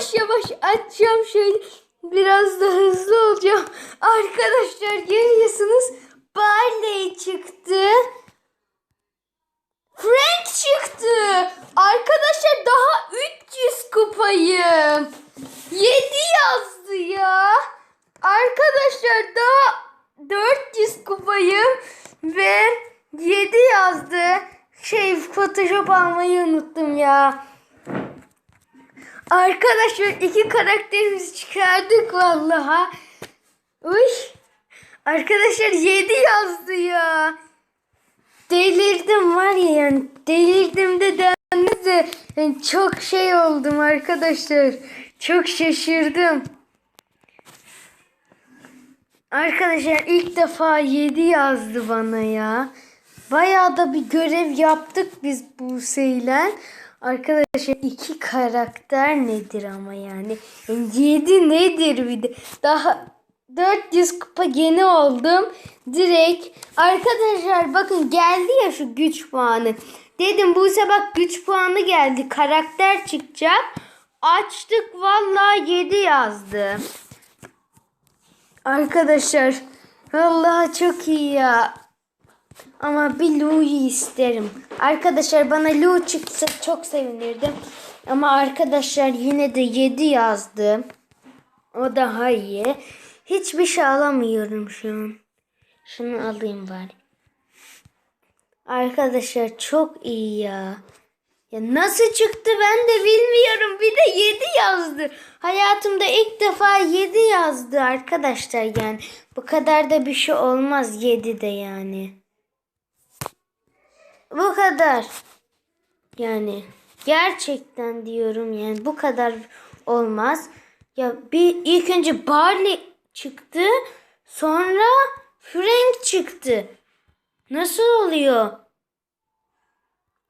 Yavaş yavaş açacağım şöyle. Biraz da hızlı olacağım. Arkadaşlar görüyorsunuz. Barley çıktı. Frank çıktı. Arkadaşlar daha 300 kupayım. 7 yazdı ya. Arkadaşlar daha 400 kupayım ve 7 yazdı. Şey Photoshop almayı unuttum ya. Arkadaşlar iki karakterimizi çıkardık vallaha. Uy. Arkadaşlar 7 yazdı ya. Delirdim var ya yani delirdim de denmez de yani çok şey oldum arkadaşlar. Çok şaşırdım. Arkadaşlar ilk defa 7 yazdı bana ya. Bayağı da bir görev yaptık biz Buse'yle. Arkadaşlar iki karakter nedir ama yani. 7 nedir bir de. Daha 400 kupa yeni oldum. Direkt arkadaşlar bakın geldi ya şu güç puanı. Dedim Buse bak güç puanı geldi. Karakter çıkacak. Açtık vallahi 7 yazdı. Arkadaşlar vallahi çok iyi ya. Ama bir Lou'yu isterim. Arkadaşlar bana Lou çıksa çok sevinirdim. Ama arkadaşlar yine de 7 yazdı. O daha iyi. Hiçbir şey alamıyorum şu an. Şunu alayım bari. Arkadaşlar çok iyi ya. Ya nasıl çıktı ben de bilmiyorum. Bir de 7 yazdı. Hayatımda ilk defa 7 yazdı arkadaşlar yani. Bu kadar da bir şey olmaz 7 de yani. Bu kadar. Yani gerçekten diyorum yani bu kadar olmaz. Ya bir ilk önce Barley çıktı. Sonra Frank çıktı. Nasıl oluyor?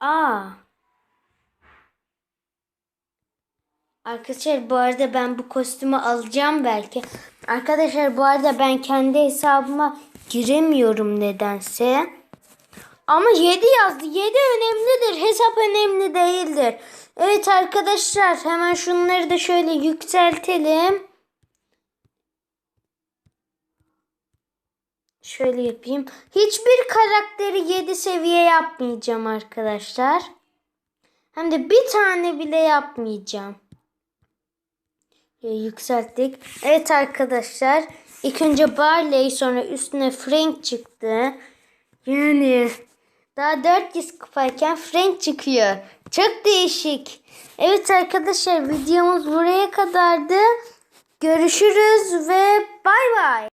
Aa. Arkadaşlar bu arada ben bu kostümü alacağım belki. Arkadaşlar bu arada ben kendi hesabıma giremiyorum nedense. Ama 7 yazdı. 7 önemlidir. Hesap önemli değildir. Evet arkadaşlar hemen şunları da şöyle yükseltelim. Şöyle yapayım. Hiçbir karakteri 7 seviye yapmayacağım arkadaşlar. Hem de bir tane bile yapmayacağım. Yükselttik. Evet arkadaşlar. İlk önce Barley sonra üstüne Frank çıktı. Yani daha 400 kupayken Frank çıkıyor. Çok değişik. Evet arkadaşlar videomuz buraya kadardı. Görüşürüz ve bay bay.